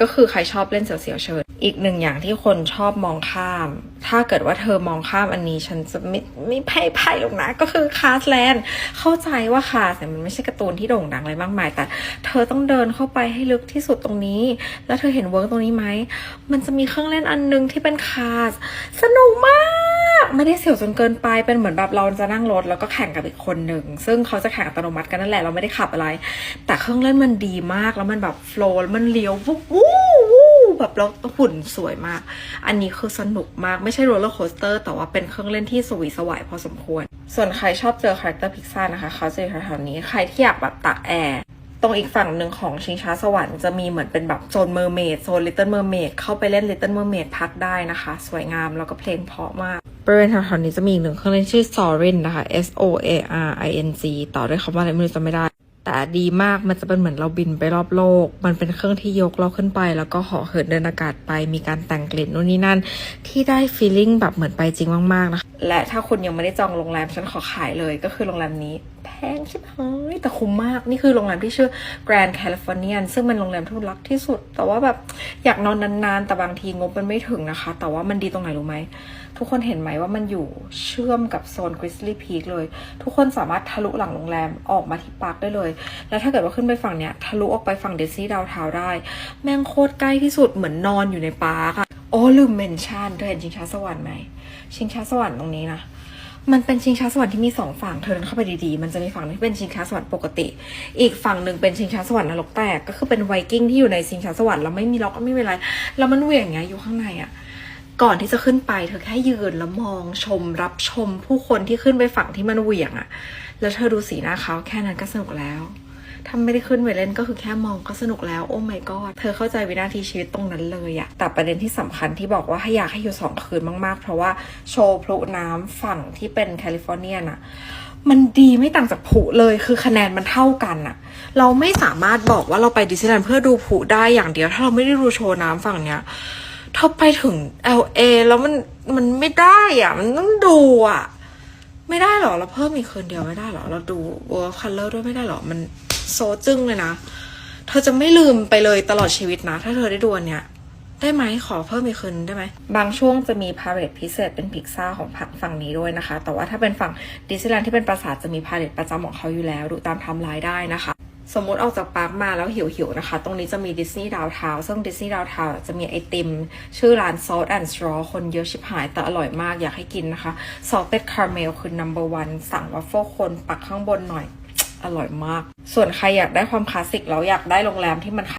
ก็คือใครชอบเล่นเสียวๆเชิญอีกหนึ่งอย่างที่คนชอบมองข้าม ถ้าเกิดว่าเธอมองข้ามอันนี้ฉันจะไม่ไม่ไพ่ไพ่หรอกนะ ก็คือคาสแลนด์เข้าใจว่าคาสเนี่ยมันไม่ใช่การ์ตูนที่โด่งดังอะไรมากมาย แต่เธอต้องเดินเข้าไปให้ลึกที่สุดตรงนี้ แล้วเธอเห็นเวิร์กตรงนี้ไหมมันจะมีเครื่องเล่นอันนึงที่เป็นคาส สนุกมาก ไม่ได้เสียวจนเกินไปเป็นเหมือนแบบเราจะนั่งรถแล้วก็แข่งกับอีกคนหนึ่ง ซึ่งเขาจะแข่งอัตโนมัติกันนั่นแหละเราไม่ได้ขับอะไร แต่เครื่องเล่นมันดีมากแล้วมันแบบโฟล์มันเลี้ยววุ้บวู้วู้แบบแล้วหุ่นสวยมาก อันนี้คือสนุกมากไม่ใช่โรลเลอร์โคสเตอร์แต่ว่าเป็นเครื่องเล่นที่สวีสวายพอสมควร ส่วนใครชอบเจอคาแรคเตอร์พิกซ่านะคะเขาจะอยู่แถวๆนี้ใครที่อยากแบบตักแอร์ตรงอีกฝั่งหนึ่งของชิงช้าสวรรค์จะมีเหมือนเป็นแบบโซนเมอร์เมดโซนลิตเติ้ลเมอร์เมดเข้าไปเล่นลิตเติ้ลเมอร์เมดพักได้นะคะ สวยงามแล้วก็เพลงเพราะมาก บริเวณแถวๆนี้จะมีอีกหนึ่งเครื่องเล่นชื่อ Sorin นะคะ S O A R I N G ต่อด้วยคำว่าอะไรไม่รู้จำไม่ได้ แต่ดีมากมันจะเป็นเหมือนเราบินไปรอบโลก มันเป็นเครื่องที่ยกเราขึ้นไป แล้วก็เหาะเหินเดินอากาศไป มีการแต่งกลิ่นนู่นนี่นั่น ที่ได้ฟีลลิ่งแบบเหมือนไปจริงมากๆนะคะและถ้าคุณยังไม่ได้จองโรงแรมฉันขอขายเลยก็คือโรงแรมนี้แพงชิบหายแต่คุ้มมาก นี่คือโรงแรมที่ชื่อ Grand Californian ซึ่งเป็นโรงแรมที่รักที่สุด แต่ว่าแบบอยากนอนนานๆ แต่บางทีงบมันไม่ถึงนะคะ แต่ว่ามันดีตรงไหนรู้ไหม ทุกคนเห็นไหมว่ามันอยู่เชื่อมกับโซน Grizzly Peak เลย ทุกคนสามารถทะลุหลังโรงแรมออกมาที่ปาร์คได้เลยแล้วถ้าเกิดว่าขึ้นไปฝั่งเนี้ยทะลุออกไปฝั่งเดซี่ดาวเทาได้ แม่งโคตรใกล้ที่สุดเหมือนนอนอยู่ในปาร์คอะโอ้ลืมเมนชั่นเธอเห็นชิงช้าสวรรค์ไหมชิงช้าสวรรค์ตรงนี้นะมันเป็นชิงช้าสวรรค์ที่มีสองฝั่งเธอเดินเข้าไปดีๆ มันจะมีฝั่งที่เป็นชิงช้าสวรรค์ปกติ อีกฝั่งหนึ่งเป็นชิงช้าสวรรค์นรกแตก ก็คือเป็นไวกิ้งที่อยู่ในชิงช้าสวรรค์แล้วไม่มีล็อกก็ไม่มีอะไร แล้วมันเหวี่ยงอย่างเงี้ยอยู่ข้างในอะก่อนที่จะขึ้นไป เธอแค่ยืนแล้วมองชมรับชมผู้คนที่ขึ้นไปฝั่งที่มันเหวี่ยงอะ แล้วเธอดูสีหน้าเขาแค่นั้นก็สนุกแล้วถ้าไม่ได้ขึ้นไปเล่นก็คือแค่มองก็สนุกแล้วโอ้ my god เธอเข้าใจวินาทีชีวิตตรงนั้นเลยอะแต่ประเด็นที่สำคัญที่บอกว่าให้อยากให้อยู่สองคืนมากๆ เพราะว่าโชว์พลุน้ำฝั่งที่เป็นแคลิฟอร์เนียน่ะมันดีไม่ต่างจากผุเลยคือคะแนนมันเท่ากันอะเราไม่สามารถบอกว่าเราไปดิสนีย์แลนด์เพื่อดูผุได้อย่างเดียว ถ้าเราไม่ได้ดูโชว์น้ำฝั่งเนี้ยถ้าไปถึง LA แล้วมันมันไม่ได้อะมันต้องดูอะ ไม่ได้หรอ เราเพิ่มอีกคืนเดียวไม่ได้หรอ เราดูเบอร์คัลเลอร์ด้วยไม่ได้หรอ มันโซจึ้งเลยนะ เธอจะไม่ลืมไปเลยตลอดชีวิตนะ ถ้าเธอได้ดูอันเนี้ยได้ไหมขอเพิ่มอีกคืนได้ไหม บางช่วงจะมีพาเลตพิเศษเป็นพิกซ่าของฝั่งฝั่งนี้ด้วยนะคะ แต่ว่าถ้าเป็นฝั่งดิสนีย์แลนด์ที่เป็นปราสาทจะมีพาเลตประจำของเขาอยู่แล้ว ดูตามไทม์ไลน์ได้นะคะ สมมุติออกจากปาร์คมาแล้วหิวๆนะคะ ตรงนี้จะมีดิสนีย์ดาวเทาซึ่งดิสนีย์ดาวเทาจะมีไอติม ชื่อร้าน Salt and Straw คนเยอะชิบหาย แต่อร่อยมากอยากให้กินนะคะ Salted Caramel คือ number one สั่งวัฟเฟิลคนปักข้างบนหน่อย อร่อยมาก ส่วนใครอยากได้ความคลาสสิกแล้วอยากได้โรงแรมที่มัน